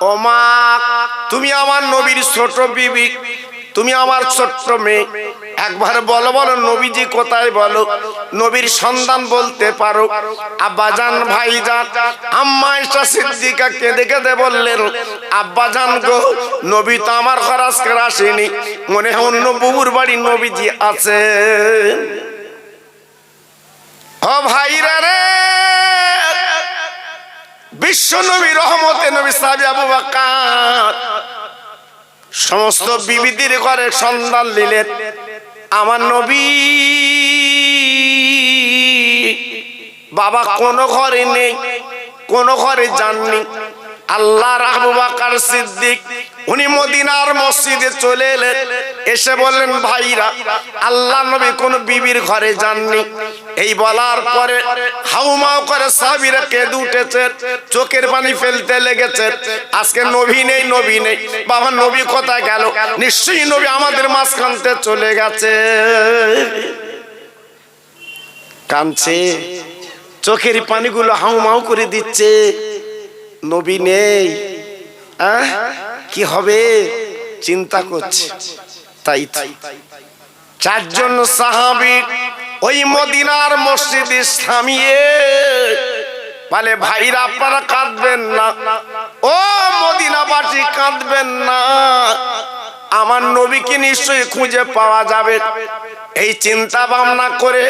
ওমা তুমি আমার নবীর ছোট বিবি, তুমি আমার ছোট্ট মেয়ে। একবার বলো বলো, নবীজি কোথায় বলো? নবীর সন্ধান বলতে পারো। আব্বাজান ভাইজান, আম্মা ইসা সিদ্দিকা কেঁদে কেঁদে বললেন, আব্বাজান গো, নবী তো আমার ঘর আজকে আসেনি। মনে হয় অন্য বুবুর বাড়ি নবীজি আছে। ও ভাইরা রে। বিশ্ব নবী রহমতে নবী সাহাবী আবু সমস্ত বিবিধির ঘরে সন্ধান নিলেন। আমার নবী বাবা কোন ঘরে নেই, কোন ঘরে যাননি। আল্লাহ আবু বকর সিদ্দিক, উনি মদিনার মসজিদে চলে এলেন। এসে বললেন, ভাইরা, আল্লাহ নবী কোন বিবির ঘরে যাননি। এই বলার পরে হাউমাউ করে সাহাবীরা কেঁদে উঠেছে, চোখের পানি ফেলতে লেগেছে। আজকে নবী নেই নবী নেই। বাবা, নবী কোথায় গেল? নিশ্চয়ই নবী আমাদের মাঝখানতে চলে গেছে। কাঁদছে, চোখের পানিগুলো হাউমাউ করে দিচ্ছে। নবী নেই? কি হবে? চিন্তা করছে। তাই তাই চারজন সাহাবি ওই মদিনার মসজিদে থামিয়ে বলে, ভাইরা, আপনারা কাঁদবেন না। ও মদিনাবাসী, কাঁদবেন না। আমার নবীকে নিশ্চয়ই খুঁজে পাওয়া যাবে। এই চিন্তা ভাবনা করে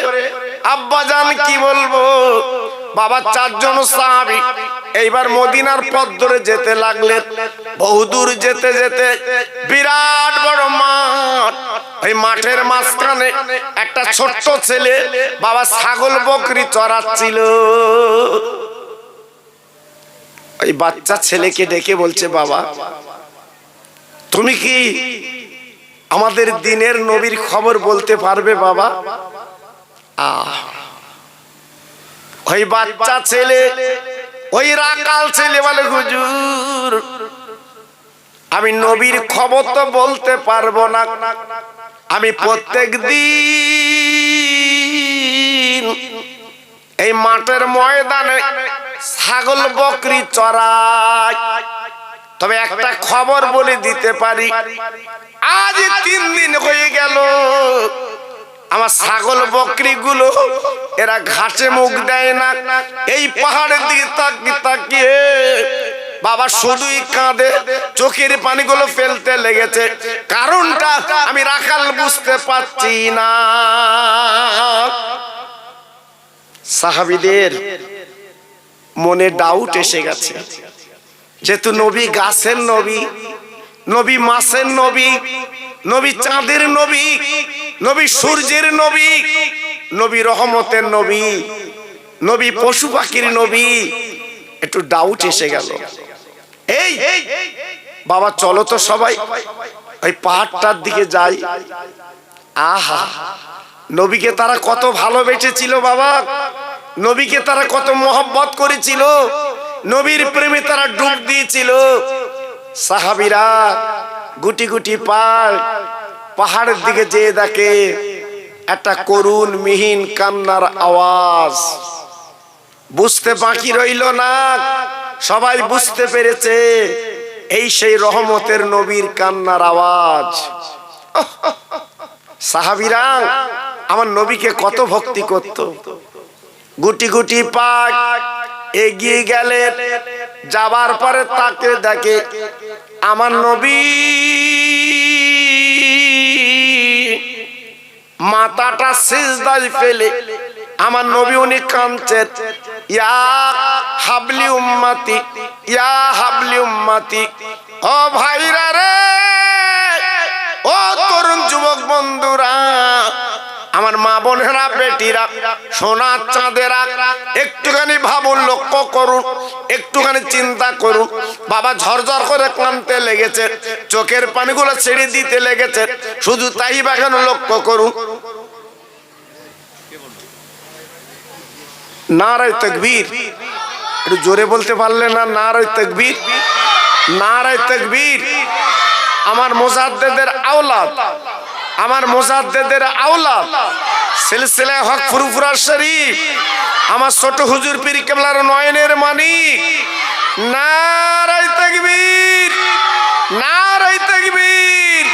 আব্বাজান কি বলব? বাবা, চারজন সাহাবি এইবার মদিনার পথ ধরে যেতে লাগলেন। বহুদূর যেতে যেতে বিরাট বড় মাঠ। ওই মাঠের মাঝখানে একটা ছোট্ট ছেলে বাবা ছাগল বকরি চড়াচ্ছিল। ওই বাচ্চা ছেলেকে ডেকে বলছে, বাবা, তুমি কি আমাদের দিনের নবীর খবর বলতে পারবে, বাবা? ওই বাচ্চা ছেলে, ওই রাকাল ছেলে বলে, হুজুর, আমি নবীর খবর তো বলতে পারব না। আমি প্রত্যেক দিন এই মাঠের ময়দানে ছাগল বকরি চড়াই। তবে একটা খবর বলে দিতে পারি। আজ তিন দিন হয়ে গেল। আমার ছাগল বকরি গুলো এরা ঘাসে মুখ দেয় না। এই পাহাড়ের দিকে তাকিয়ে তাকিয়ে বাবা শুধুই কাঁদে চোখের পানিগুলো ফেলতে লেগেছে। কারণটা আমি রাখাল বুঝতে পারছি না। সাহাবিদের মনে ডাউট এসে গেছে। যেহেতু নবী গাছের নবী নবী মাসের নবী নবী চাঁদের নবী নবী সূর্যের নবী নবী রহমতের নবী নবী পশু পাখির নবী একটু ডাউট এসে গেল। এই, বাবা, চলো তো সবাই। ওই পাহাড়টার দিকে যাই। আহা, নবীকে তারা কত ভালোবেসেছিল বাবা। নবীকে তারা কত মোহব্বত করেছিল। নবীর প্রেমে তারা ডুব দিয়েছিল। সাহাবিরা গুটি গুটি পায় পাহাড়ের দিকে যেয়ে দেখে, একটা করুণ মিহিন কান্নার আওয়াজ। বুঝতে বাকি রইল না। সবাই বুঝতে পেরেছে, এই সেই রহমতের নবীর কান্নার আওয়াজ। সাহাবিরা, আমার নবীকে কত ভক্তি করত। গুটি গুটি পাক এগিয়ে গেলে, যাবার পরে তাকে দেখে, আমার নবী, মাথাটা সিজদায় ফেলে আমার নবী উনি কাঁদছেন, ইয়া হাবলি উম্মতি, ইয়া হাবলি উম্মতি, ও ভাইরা রে, ও তরুণ যুবক বন্ধুরা, আমার মা বোনেরা, বেটিরা সোনার চাঁদেরা, একটুখানি ভাবুন, লক্ষ্য করুন, একটুখানি চিন্তা করুন, বাবা ঝরঝর করে কানতে লেগেছে, চোখের পানিগুলো ছেড়ে দিতে লেগেছে, শুধু তাই বা কেন লক্ষ্য করুন? নারায় তকবীর। একটু জোরে বলতে পারলে না? নারায় তকবীর। নারায় তকবীর। আমার মোজাদ্দেদের আওলাদ। আমার মোজাদ্দেদের আওলাদ। সিলসিলায় হক ফুরফুরা শরীফ। আমার ছোট হুজুর পীর কেবলার নয়নের মানিক। নারাই তাকবীর। নারাই তাকবীর।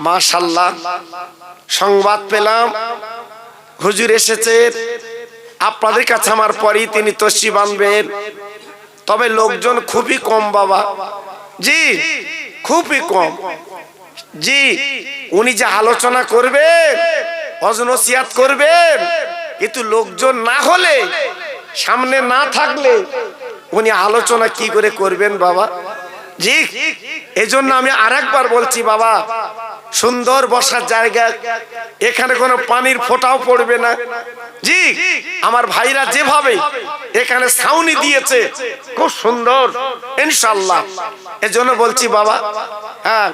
মাশাল্লাহ। সংবাদ পেলাম। হুজুর এসেছে। আপনাদের কাছে আমার পরেই তিনি তসি বানবেন। তবে লোকজন খুবই কম বাবা। জি, খুবই কম। জি, উনি যে আলোচনা করবেন অজনসিয়াত করবেন, কিন্তু লোকজন না হলে, সামনে না থাকলে উনি আলোচনা কি করে করবেন বাবা? জি, এজন্য আমি আরেকবার বলছি বাবা সুন্দর বসার জায়গা। এখানে কোনো পানির ফোঁটাও পড়বে না। জি, আমার ভাইরা যেভাবে এখানে ছাউনি দিয়েছে, খুব সুন্দর। ইনশাল্লাহ। এজন্য বলছি বাবা হ্যাঁ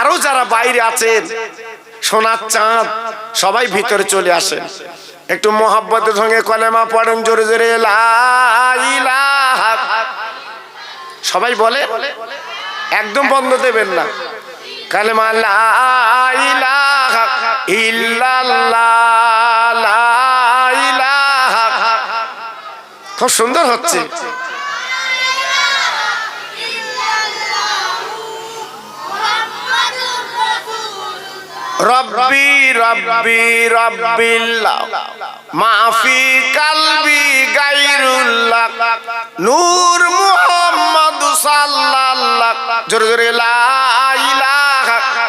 আরও যারা বাইরে আছেন, সোনার চাঁদ, সবাই ভিতরে চলে আসেন। একটু মোহাব্বতের সঙ্গে কলেমা পড়েন জোরে জোরে সবাই বলে, একদম বন্ধ দেবেন না। কালেমা ইলাহা ইল্লাল্লাহ খুব সুন্দর হচ্ছে। রব্বি রব্বি, রব্বিল্লাহ। মাফি কালবি গাইরুল্লাহ। নূর মুহাম্মদ সাল্লাল্লাহ। জোরে জোরে, লা ইলাহা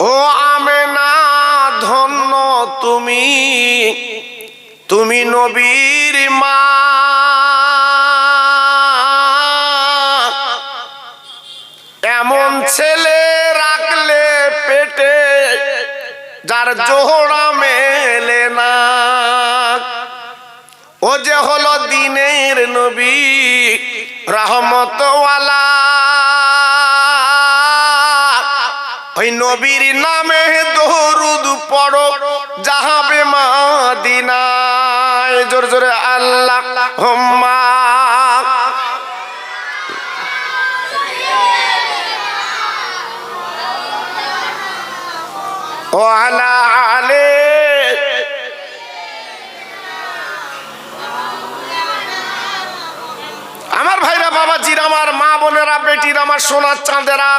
ও আমেনা, ধন্য তুমি। তুমি নবীর মা। এমন ছেলে রাখলে পেটে, যার জোহরা মেলে না। ও যে হলো দিনের নবী, রহমতওয়ালা। নবীর নামে দরুদ পড়ো, যাহাবে মাদিনায়। জোর, জোরে আল্লাহ হোম্মা আলা আলে। আমার ভাইরা বাবাজির, আমার মা বোনেরা, বেটির, আমার সোনার চাঁদেরা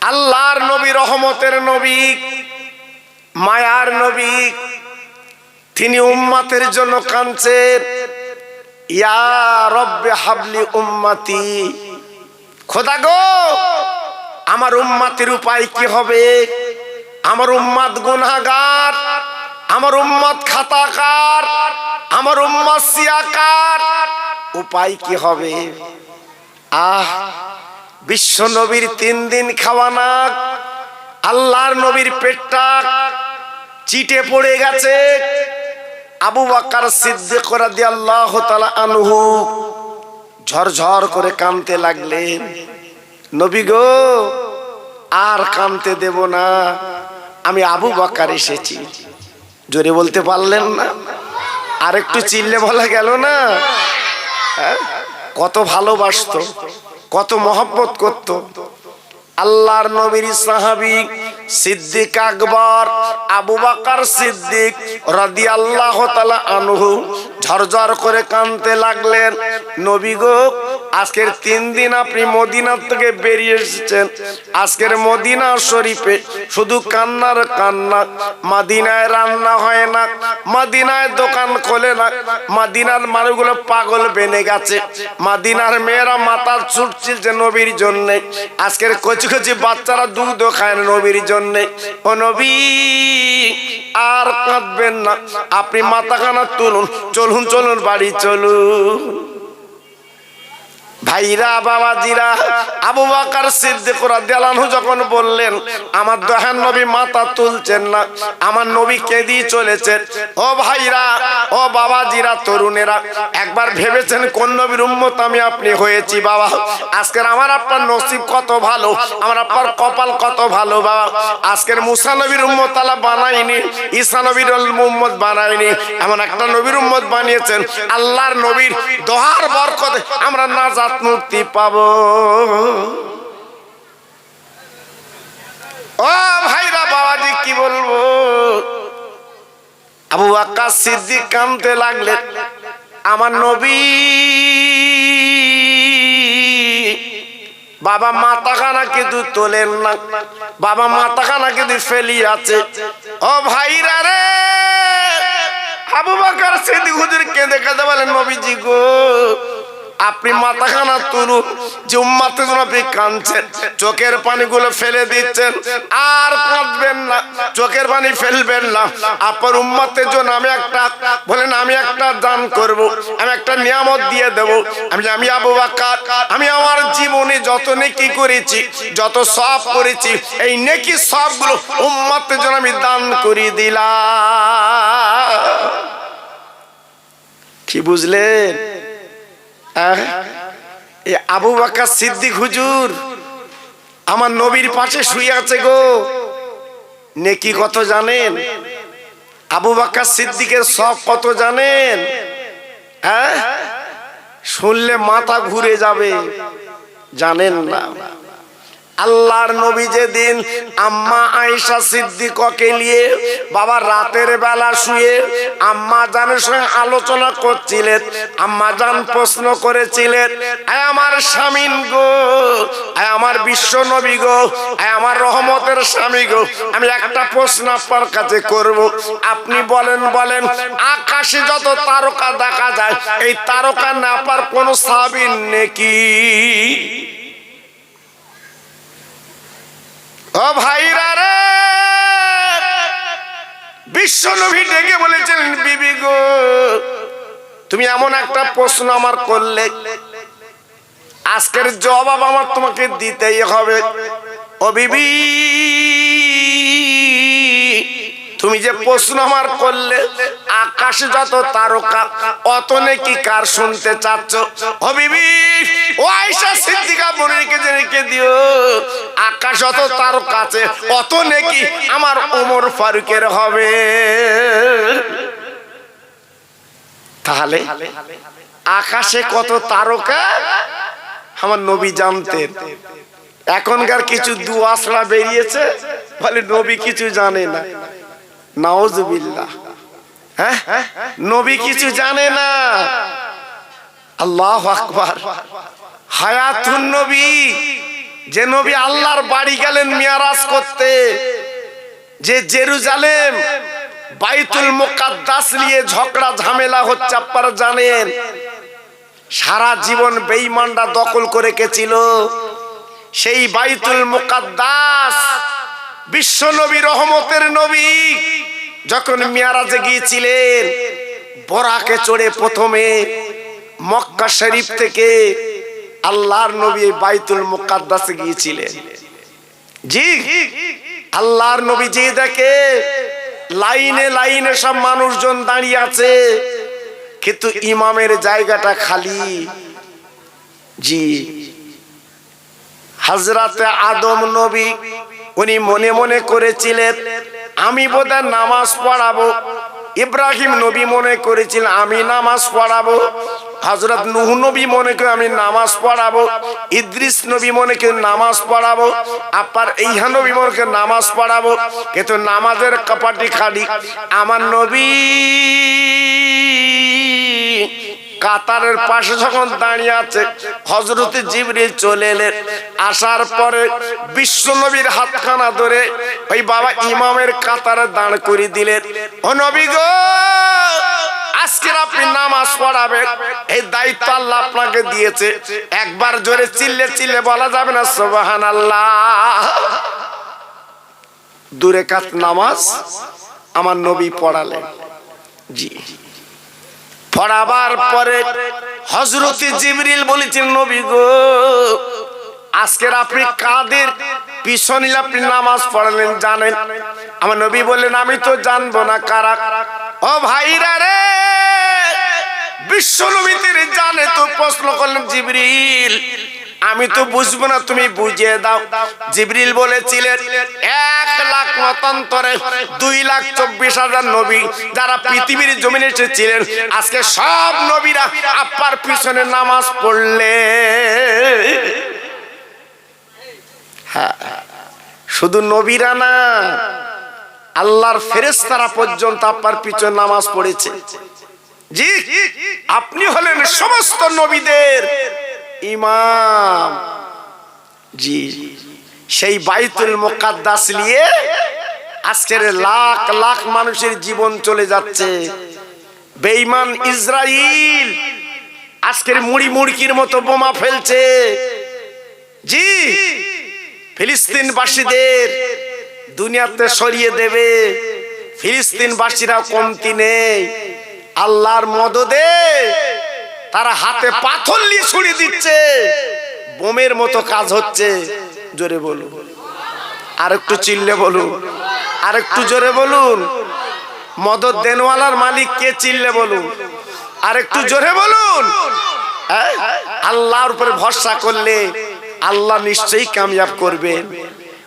আল্লাহর নবী, রহমতের নবী, মায়ার নবী, তিনি উম্মাতের জন্য রব্বে হাবলি উম্মাতি। খোদা গো, আমার উপায় কি হবে? আমার গুনাহগার, আমার খাতাকার, আমার উপায় কি হবে? আহ বিশ্ব নবীর তিন দিন খাওয়ানা আল্লাহর নবীর পেটটা চিটে পড়ে গেছে। আবু বাক্কার সিদ্দিক রাদিয়াল্লাহু তাআলা আনহু ঝরঝর করে কাঁদতে লাগলেন। নবী গো, আর কাঁদতে দেব না, আমি আবু বাক্কার এসেছি। জোরে বলতে পারলেন না? আর একটু চিল্লে বলা গেল না? হ্যাঁ? কত ভালোবাসতো। কত মহব্বত করত। আল্লাহর নবীর সাহাবি সিদ্দিক আকবর, আবু বাকার সিদ্দিক রাদি আল্লাহ আনহু ঝরঝর করে কানতে লাগলেন। নবী গো, আজকের তিন দিন আপনি মদিনার থেকে বেরিয়ে এসেছেন। আজকের মদিনা শরীফে শুধু কান্নার কান্না, মাদিনায় রান্না হয় না, মাদিনায় দোকান খোলে না, মাদিনার মানুষগুলো পাগল বেনে গেছে। মাদিনার মেয়েরা মাথা ছুটছে নবীর জন্যে। আজকের কচি কচি বাচ্চারা দুধ খায় নবীর জন্য। ও নবী, আর কাঁদবেন না। আপনি মাথা খানা তুলুন, চলুন চলুন, বাড়ি চলুন। ভাইরা, বাবাজিরা, আবু বাকার সিদ্দিক রাদিয়াল্লাহু যখন বললেন, আমার দহান নবী মাথা তুলছেন না, আমার নবী কেঁদি চলেছেন। ও ভাইরা, ও বাবাজিরা, তরুণেরা, একবার ভেবেছেন কোন নবীর উম্মত আমি আপনি হয়েছি, বাবা? আজকের আমার আপনার নসিব কত ভালো, আমার আপনার কপাল কত ভালো, বাবা? আজকের মুসা নবীর উম্মত আল্লাহ বানাইনি ঈসা নবীর উম্মত বানাইনি এমন একটা নবীর উম্মত বানিয়েছেন, আল্লাহর নবীর দোহার বরকতে আমরা নাজাত মুক্তি পাব। ও ভাইরা, বাবাজি, কি বলব? আবু আকাশ সিদ্দিক কামতে লাগলে, আমার নবী বাবা মাথাখানা কিন্তু তোলেন না, বাবা মাথাখানা কিন্তু ফেলি আছে। ও ভাইরা রে, আবু বাকার সিদ্দিক হুজুর কেঁদে কেঁদে বলেন, নবীজি গো আপনি মাথাখানা তুলুন যে উম্মাতে আপনি কাঁদছেন, চোখের পানিগুলো ফেলে দিচ্ছেন, আর কাঁদবেন না, চোখের পানি ফেলবেন না। আপনার উম্মাতের জন্য আমি একটা, বলেন আমি একটা দান করব, আমি একটা নিয়ামত দিয়ে দেব, আমি আমি আবু বাক্কার আমি আমার জীবনে যত নেকি করেছি, যত সব করেছি, এই নেকি সবগুলো উম্মাতের জন্য আমি দান করে দিলাম। কি বুঝলেন? আবু বাক্কা সিদ্দিক হুজুর, আমার নবীর পাশে শুয়ে আছে গো। নেকি কত জানেন? আবু বাক্কা সিদ্দিকের সব কত জানেন? হ্যাঁ? শুনলে মাথা ঘুরে যাবে। জানেন না। আল্লাহর নবী যেদিন আম্মা আয়েশা সিদ্দিককে নিয়ে বাবা রাতের বেলা শুয়ে আম্মা জানের সঙ্গে আলোচনা করছিলেন, আম্মা জান প্রশ্ন করেছিলেন, আয় আমার স্বামীন গো, আয় আমার বিশ্ব নবী গো, আয় আমার রহমতের স্বামী গো, আমি একটা প্রশ্ন আপনার কাছে করব। আপনি বলেন বলেন, আকাশে যত তারকা দেখা যায়, এই তারকা না পার কোন সাবিন নাকি? ও ভাইরা রে! বিশ্ব নবী ডেকে বলেছিলেন বিবি গো, তুমি এমন একটা প্রশ্ন আমার করলে। আজকের জবাব আমার তোমাকে দিতেই হবে। ও বিবি, তুমি যে প্রশ্ন আমার করলে আকাশে যত তারকা, অত নাকি কার শুনতে চাচ্ছ? ও বিবি ও আয়সা সিদ্দিকা বোনকে যে রেখে দিও। আকাশ অত তারকা আছে অত নাকি আমার ওমর ফারুকের হবে। তাহলে আকাশে কত তারকা? আমার নবী জানতেন। এখনকার কিছু দুয়াশরা বেরিয়েছে, বলে নবী কিছু জানে না। নাওজুবিল্লাহ হ্যাঁ? নবী কিছু জানে না। আল্লাহ আকবার। হায়াতুন নবী, যে নবী আল্লাহর বাড়ি গেলেন মিয়ারাজ করতে, যে জেরুজালেম, বাইতুল মুকাদ্দাস নিয়ে ঝগড়া, ঝামেলা হচ্ছে আপনারা জানেন। সারা জীবন বেঈমানরা দখল করে গেছিল সেই বাইতুল মুকাদ্দাস বিশ্ব নবী, রহমতের নবী, যখন মিয়ারাজে গিয়েছিলেন, বরাকে চড়ে প্রথমে মক্কা শরীফ থেকে আল্লাহর নবী বাইতুল মুকাদ্দাসে গিয়েছিলেন। জি, আল্লাহর নবী যে দেখে লাইনে লাইনে সব মানুষজন দাঁড়িয়ে আছে, কিন্তু ইমামের জায়গাটা খালি। জি হাজরাতে আদম নবী উনি মনে মনে করেছিলেন, আমি বোধহয় নামাজ পড়াবো। ইব্রাহিম নবী মনে করেছিলেন, আমি নামাজ পড়াবো। হজরত নুহ নবী মনে করে আমি নামাজ পড়াবো। ইদ্রিস নবী মনে করে নামাজ পড়াবো। আপার এইহা নবী মনে করে নামাজ পড়াবো। কিন্তু নামাজের কপাটি খালি, আমার নবী কাতারের পাশে যখন দাঁড়িয়ে আছে হজরত জিবরিল চলে এলেন। আসার পরে বিশ্ব নবীর হাতখানা ধরে ওই বাবা ইমামের কাতারে দাঁড় করে দিলেন। ও নবী গো, আজকের আপনি নামাজ পড়াবেন, এই দায়িত্ব আল্লাহ আপনাকে দিয়েছে। একবার জোরে চিল্লে চিল্লে বলা যাবে না সোবাহান আল্লাহ দূরে কাত নামাজ আমার নবী পড়ালেন। জি। পড়াবার পরে হজরতি জিবরিল বলেছেন, নবী গো আজকের আপনি কাদের পিছনে আপনি নামাজ পড়ালেন জানেন? আমার নবী বললেন, আমি তো জানব না, কারা? ও ভাইরা রে বিশ্ব নবীদের জানে তো প্রশ্ন করলেন জিবরিল আমি তো বুঝব না তুমি বুঝিয়ে দাও। জিবরিল বলেছিলেন এক লাখ মতান্তরে দুই লাখ চব্বিশ হাজার নবী যারা পৃথিবীর জমিনে এসেছিলেন আজকে সব নবীরা আপ্পার পিছনে নামাজ পড়লে। হ্যাঁ, শুধু নবীরা না আল্লাহর ফেরেস্তারা পর্যন্ত আপ্পার পিছনে নামাজ পড়েছে। জি আপনি হলেন সমস্ত নবীদের ইমাম। জি সেই বাইতুল মোকাদ্দাস নিয়ে আজকের লাখ লাখ মানুষের জীবন চলে যাচ্ছে। বেঈমান ইসরাইল আজকের মুড়ি মুড়কির মতো বোমা ফেলছে। জি, ফিলিস্তিনবাসীদের দুনিয়াতে সরিয়ে দেবে। ফিলিস্তিনবাসীরা কমতি নেই। আল্লাহর মদদে তারা হাতে পাথর নিয়ে ছুড়ে দিচ্ছে। বোমের মতো কাজ হচ্ছে। জোরে বলুন। আর একটু চিল্লে বলুন। আর একটু জোরে বলুন। মদত দেনওয়ালার মালিক কে চিল্লে বলুন। আর একটু জোরে বলুন? আল্লাহর উপরে ভরসা করলে আল্লাহ নিশ্চয়ই কামিয়াব করবেন।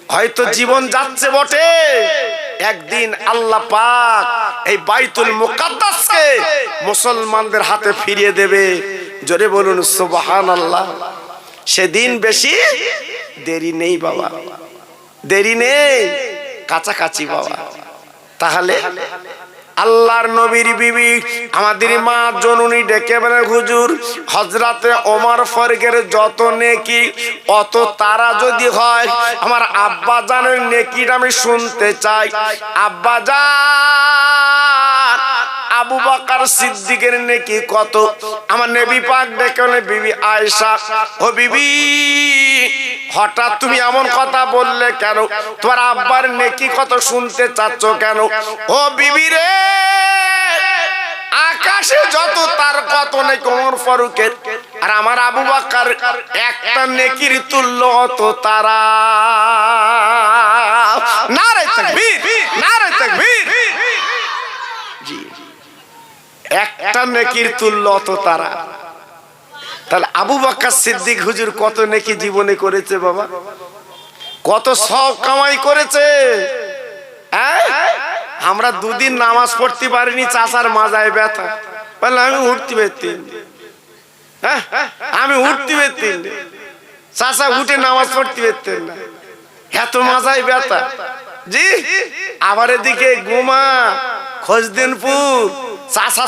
হয়তো জীবন যাচ্ছে বটে। একদিন আল্লাহ পাক এই বাইতুল মুকাদ্দাসকে মুসলমানদের হাতে ফিরিয়ে দেবে। জোরে বলুন সুবহান আল্লাহ সেদিন বেশি দেরি নেই বাবা। দেরি নেই। কাছাকাছি বাবা। তাহলে আল্লাহর নবীর বিবি, আমাদের মা জননী ডেকে বলে, হুজুর হজরতে ওমর ফরগের যত নেকি, অত তারা যদি হয়, আমার আব্বা জানের নেকিটা আমি শুনতে চাই। আব্বা জান, আবু বাকার সিদ্দিকের নেকি কত? আমার নেবি পাক ডেকে বিবি আয়েশা, ও বিবি হঠাৎ তুমি এমন কথা বললে কেন? তোমার আব্বার নেকি কত শুনতে চাচ্ছ কেন? ও বিবি রে! আকাশে যত তার কত নেই কোমর ফারুকের। আর আমার আবু বাক্কার একটা নেকির তুল্য অত তারা। নারে তাকবীর নারে তাকবীর। জি একটা নেকির তুল্য অত তারা। তাহলে আবু বাক্কার সিদ্দিক হুজুর কত নেকি জীবনে করেছে বাবা? কত সব কামাই করেছে? হ্যাঁ? আমরা দুদিন নামাজ পড়তে পারিনি, চাচার মাজায় ব্যথা। বললাম, আমি উঠতে পারতি হ্যাঁ? আমি উঠতে পারতি চাচা উঠে নামাজ পড়তে পারতেন না। এত মাজায় ব্যথা। জি? আবার এদিকে গুমা খোঁজদিনপুর চাচা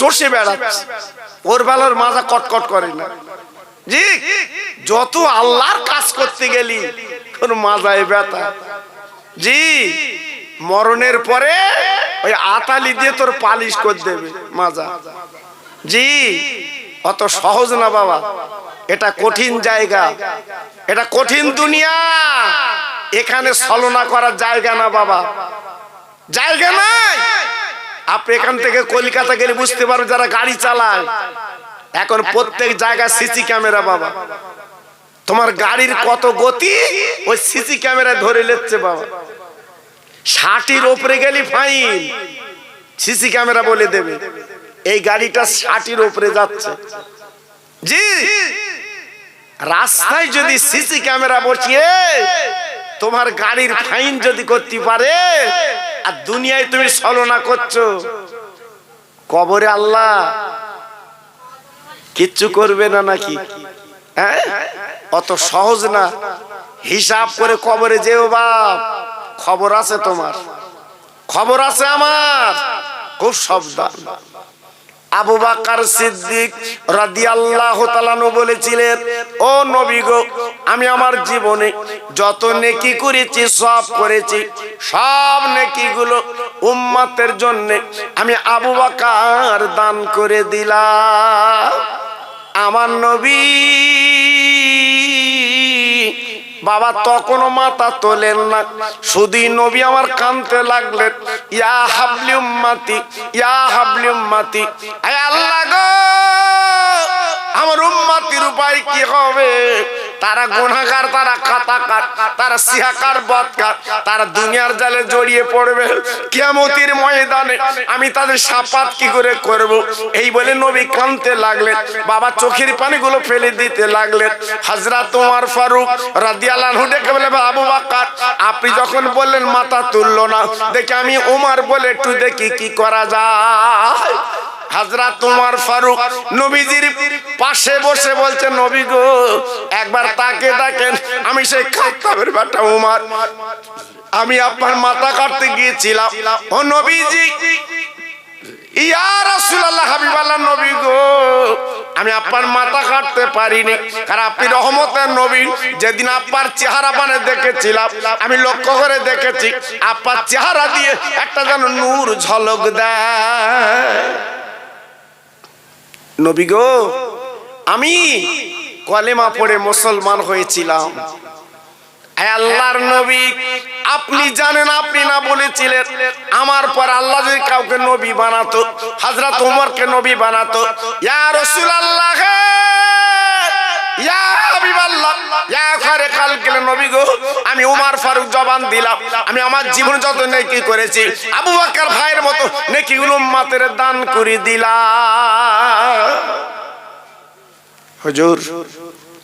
চষে বেড়াচ্ছে। ওর বেলার মাজা কটকট করে না। জি, যত আল্লাহর কাজ করতে গেলি, তোর মাজায় ব্যথা। জি, মরণের পরে ওই আতালি দিয়ে তোর পালিশ করে দেবে মাজা। জি, অত সহজ না বাবা। এটা কঠিন জায়গা। এটা কঠিন দুনিয়া। এখানে ছলনা করার জায়গা না বাবা। জায়গা নাই। আপনি এখান থেকে কলকাতা গেলে বুঝতে পারো যারা গাড়ি চালায়। এখন প্রত্যেক জায়গায় সিসি ক্যামেরা বাবা। তোমার গাড়ির কত গতি? ওই সিসি ক্যামেরা ধরে নিচ্ছে বাবা। ষাটির ওপরে গেলি ফাইন। সিসি ক্যামেরা বলে দেবে। এই গাড়িটা ষাটির ওপরে যাচ্ছে। জি। রাস্তায় যদি সিসি ক্যামেরা বসিয়ে তোমার গাড়ির ফাইন যদি করতে পারে, আর দুনিয়ায় তুমি ছলনা করছ। কবরে আল্লাহ কিচ্ছু করবে না নাকি? হ্যাঁ? অত সহজ না। হিসাব করে কবরে যেও বাপ। খবর আছে তোমার। খবর আছে আমার। খুব সাবধান। আবু বাকার সিদ্দিক রাদিয়াল্লাহু তাআলা বলেছিলেন, ও নবী গো, আমি আমার জীবনে যত নেকি করেছি, সব করেছি। সব নেকিগুলো উম্মতের জন্য আমি আবু বাকার দান করে দিলাম। আমার নবী বাবা তখনও মাথা তোলেন না। শুধুই নবী আমার কানতে লাগলেন, ইয়া হাবলি উম্মাতি, ইয়া হাবলি উম্মাতি। আল্লাহ গো, আমার উম্মাতির উপায় কি হবে? তারা গুনাহগার, তারা খাতাকার, তারা সিহাকার বদকার, তারা দুনিয়ার জালে জড়িয়ে পড়বে। কিয়ামতের ময়দানে আমি তাদের সাপাত কি করে করব? এই বলে নবী কানতে লাগলেন, বাবা চোখের পানিগুলো ফেলে দিতে লাগলেন। হাজরাত তোমার ফারুক রাদিয়াল্লাহু ডেকে বলে আবু বাক্কার, আপনি যখন বললেন মাথা তুললো না, দেখি আমি ওমর বলে একটু দেখি কি করা যায়। হাজরাত তোমার ফারুক নবীজির পাশে বসে বলছে, নবী গো, একবার তাকে ডাকেন আমি সেই খাত্তাবের বেটা উমার। আমি আপনার মাথা কাটতে গিয়েছিলাম। ও নবীজি হাবিবাল্লাহ, নবী গো, আমি মাথা কাটতে পারিনি। রহমতের নবী। যেদিন চেহারা পানে দেখেছিলাম, আমি লক্ষ্য করে দেখেছি, আপনার চেহারা দিয়ে একটা যেন নূর ঝলক দেয়। নবী গো, আমি কলেমা পড়ে মুসলমান হয়েছিলাম। আল্লাহর নবী, আপনি জানেন, আপনি না বলেছিলেন, আমার পর আল্লাহ যদি কাউকে নবী বানাতো, হযরত ওমরকে নবী বানাতো, ইয়া রাসূলুল্লাহ আমার জীবন যত করেছি দান করে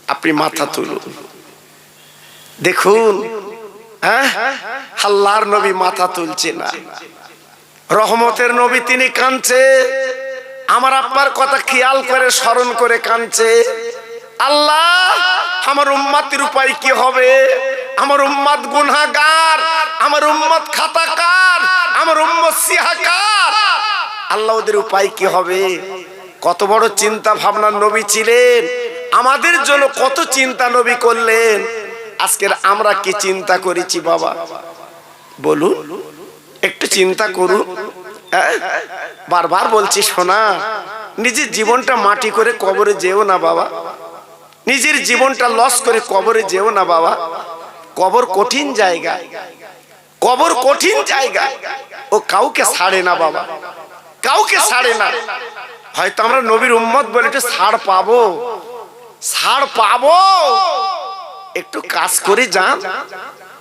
আপনি মাথা তুলুন। দেখুন হ্যাঁ? আল্লাহর নবী মাথা তুলছে না। রহমতের নবী তিনি কাঁদছে। আমার আব্বার কথা খেয়াল করে, স্মরণ করে কাঁদছে। আল্লাহ, আমার উম্মাতের উপায় কি হবে? আমার উম্মাদ গুনাহগার, আমার উম্মত খাতাকার, আমার উম্মত সিহাকার। আল্লাহ ওদের উপায় কি হবে? কত বড় চিন্তা ভাবনা নবী ছিলেন। আমাদের জন্য কত চিন্তা নবী করলেন। আজকের আমরা কি চিন্তা করেছি বাবা? বলুন, একটু চিন্তা করুন। হ্যাঁ? বারবার বলছি, শোনা, নিজের জীবনটা মাটি করে কবরে যেও না বাবা। নিজের জীবনটা লস করে কবরে যেও না বাবা। কবর কঠিন জায়গা। কবর কঠিন জায়গা। ও কাউকে ছাড়ে না বাবা। কাউকে ছাড়ে না। হয়তো আমরা নবীর উম্মত বলে একটু ছাড় পাবো। ছাড় পাবো। একটু কাজ করে যান।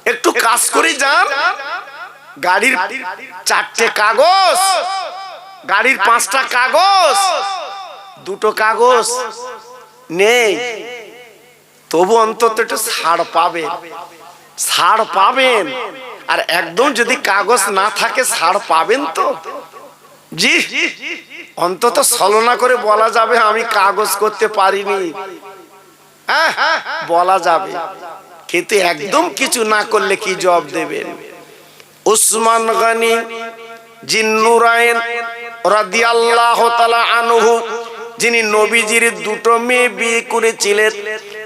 একটু কাজ করে যান। গাড়ির চারটে কাগজ। গাড়ির পাঁচটা কাগজ। দুটো কাগজ। নেই। তবু অন্তত একটু ছাড় পাবেন। ছাড় পাবেন। আর একদম যদি কাগজ না থাকে, ছাড় পাবেন তো? জি, অন্তত ছলনা করে বলা যাবে, আমি কাগজ করতে পারিনি। হ্যাঁ বলা যাবে। কিন্তু একদম কিছু না করলে কি জবাব দেবেন? উসমান গনি জিন্নুরায়ন রাদিয়াল্লাহু তাআলা আনহু যিনি নবীজির দুটো মেয়ে বিয়ে করেছিলেন,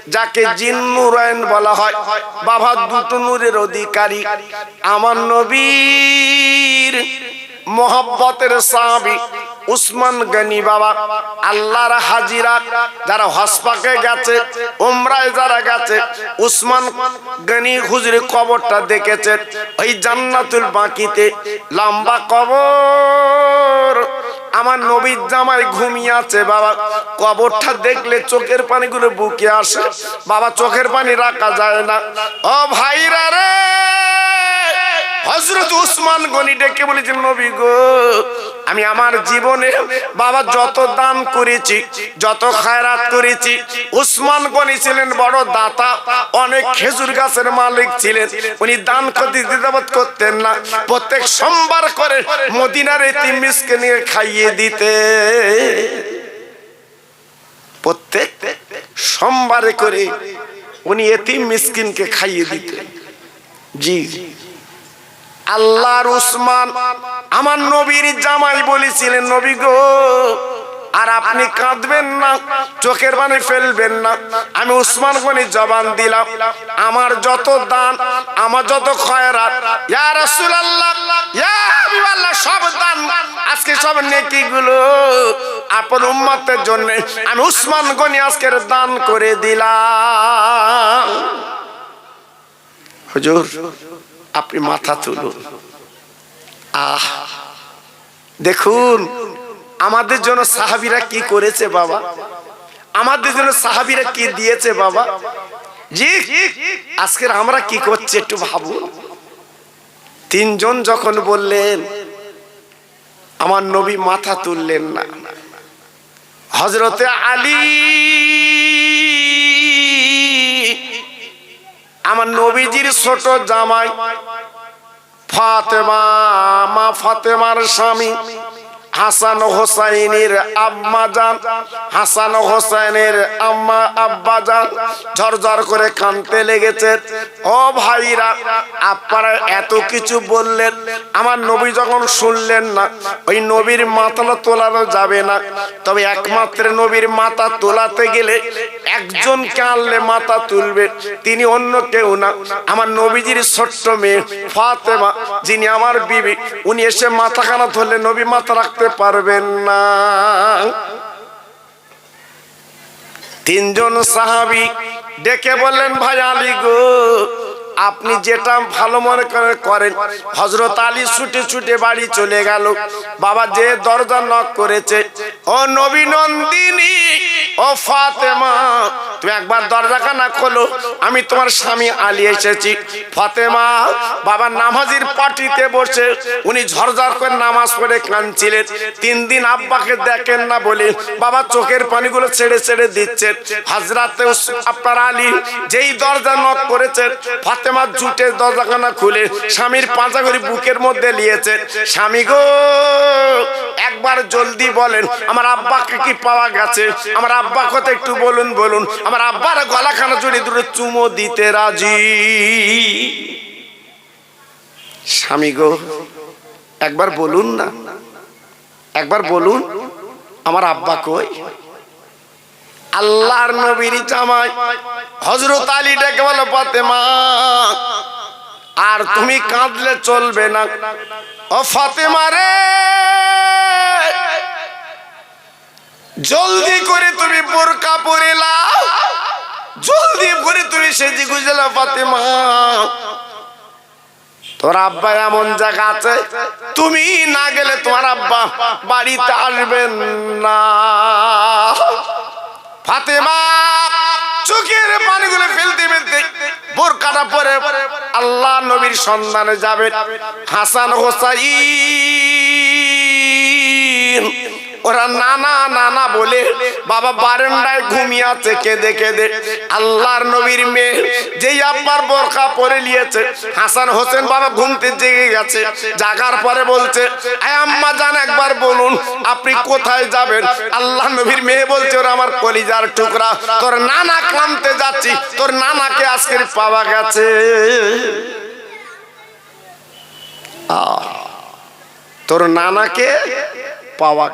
যাকে জিন নুরায়ন বলা হয়। বাবা দুটো নূরের অধিকারী। আমার নবীর মোহাব্বতের সাহাবী। উসমান গনি বাবা, আল্লাহর হাজিরা যারা হসপাকে গেছে, উমরায় যারা গেছে, উসমান গনি হুজুর কবরটা দেখেছে। ওই জান্নাতুল বাকিতে লম্বা কবর। আমার নবীর জামাই ঘুমিয়ে আছে বাবা। কবরটা দেখলে চোখের পানিগুলো বুকে আসে। বাবা, চোখের পানি রাখা যায় না। ও ভাইরা রে! হজরত উসমান গনি ডেকে বলেছেন, নবী গো আমি আমার জীবনে বাবা যত দান করেছি, যত খায়রাত করেছি, উসমান গনি ছিলেন বড় দাতা, অনেক খেজুর গাছের মালিক ছিলেন। উনি দান করতে দ্বিধাবোধ করতেন না। প্রত্যেক সোমবার করে মদিনার এতিম মিসকে নিয়ে খাইয়ে দিতে। প্রত্যেক সোমবারে করে উনি এতিম মিসকিনকে খাইয়ে দিতেন। জি জি। আল্লাহর উসমান আমার নবীর জামাই বলেছিলেন, নবী গো, আর আপনি কাঁদবেন না, চোখের পানি ফেলবেন না। আমি উসমান গনি জবান দিলাম। আমার যত দান, আমার যত সব দান, আজকে সব নেকি গুলো আপন উম্মতের জন্য আমি উসমান গনি আজকের দান করে দিলাম। হুজুর আপনি মাথা তুলুন। আহ, দেখুন, আমাদের জন্য সাহাবিরা কি করেছে বাবা? আমাদের জন্য সাহাবিরা কি দিয়েছে বাবা? জি, আজকের আমরা কি করছি একটু ভাবুন। তিনজন যখন বললেন, আমার নবী মাথা তুললেন না। হজরতে আলী আমার নবীজির ছোট জামাই ফাতেমা মা ফাতেমার স্বামী। হাসান হোসাইনের আম্মা জান, হাসান হোসাইনের আম্মা, আব্বা জান ঝরঝর করে কানতে লেগেছে। ও ভাইরা, আপনারা এত কিছু বললেন, আমার নবী যখন শুনলেন না, ওই নবীর মাথাটা তোলানো যাবে না। তবে একমাত্র নবীর মাথা তোলাতে গেলে একজন আনলে মাথা তুলবে, তিনি অন্য কেউ না। আমার নবীজির ছোট্ট মেয়ে ফাতেমা, যিনি আমার বিবি, উনি এসে মাথা মাথাখানা ধরলে নবী মাথা রাখতে পারবেন না। তিনজন সাহাবি ডেকে বললেন ভাই আলী গো আপনি যেটা ভালো মনে করে করেন হজরত আলী ছুটে ছুটে বাড়ি চলে গেল। বাবা যে দরজা নক করেছে, ও নবী নন্দিনী, ও ফাতেমা, তুমি একবার দরজাখানা খোলো, আমি তোমার স্বামী আলী এসেছি। ফাতেমা বাবা নামাজির পাটিতে বসে, উনি ঝরঝর করে নামাজ পড়ে কাঁদছিলেন। তিন দিন আব্বাকে দেখেন না বলে বাবা চোখের পানিগুলো ছেড়ে ছেড়ে দিচ্ছেন। হাজরাতে আপনার আলী যেই দরজা নক করেছেন ফাতেমা জুটে দরজাখানা খুলে স্বামীর পাঁচা করে বুকের মধ্যে নিয়েছে, স্বামী গো, একবার জলদি বলেন, আমার আব্বাকে কি পাওয়া গেছে? আমার আব্বা কথা একটু বলুন বলুন, আমার আব্বার গলাখানা জুড়ে দুটো চুমো দিতে রাজি। স্বামী গো, একবার বলুন না, একবার বলুন, আমার আব্বা কই? আল্লাহর নবীর জামাই। হজরত আলী ডেকে বলো, ফাতেমা? আর তুমি কাঁদলে চলবে না। ও ফাতেমা রে! জলদি করে তুমি বোরকা পরে লাও জলদি করে তুমি সেজি গুজলা ফাতেমা। তোর আব্বা এমন জায়গা আছে, তুমি না গেলে তোমার আব্বা বাড়িতে আসবেন না। ফাতেমা চোখের পানিগুলো ফেলতে ফেলতে বোরকাটা পরে আল্লাহ নবীর সন্ধানে যাবে। হাসান হোসাইন। ওরা নানা নানা বলে, বাবা, বারান্দায় ঘুমিয়ে আছে, কেঁদে কেঁদে। আল্লাহর নবীর মেয়ে যেই আব্বার বোরকা পরে নিয়েছে। হাসান হোসেন বাবা ঘুমতে জেগে গেছে। জাগার পরে বলছে আম্মা জান, একবার বলুন, আপনি কোথায় যাবেন? আল্লাহ নবীর মেয়ে বলছে, ওরা আমার কলিজার টুকরা। তোর নানা কামতে যাচ্ছি। তোর নানাকে আজকের পাওয়া গেছে। তোর নানাকে পাওয়া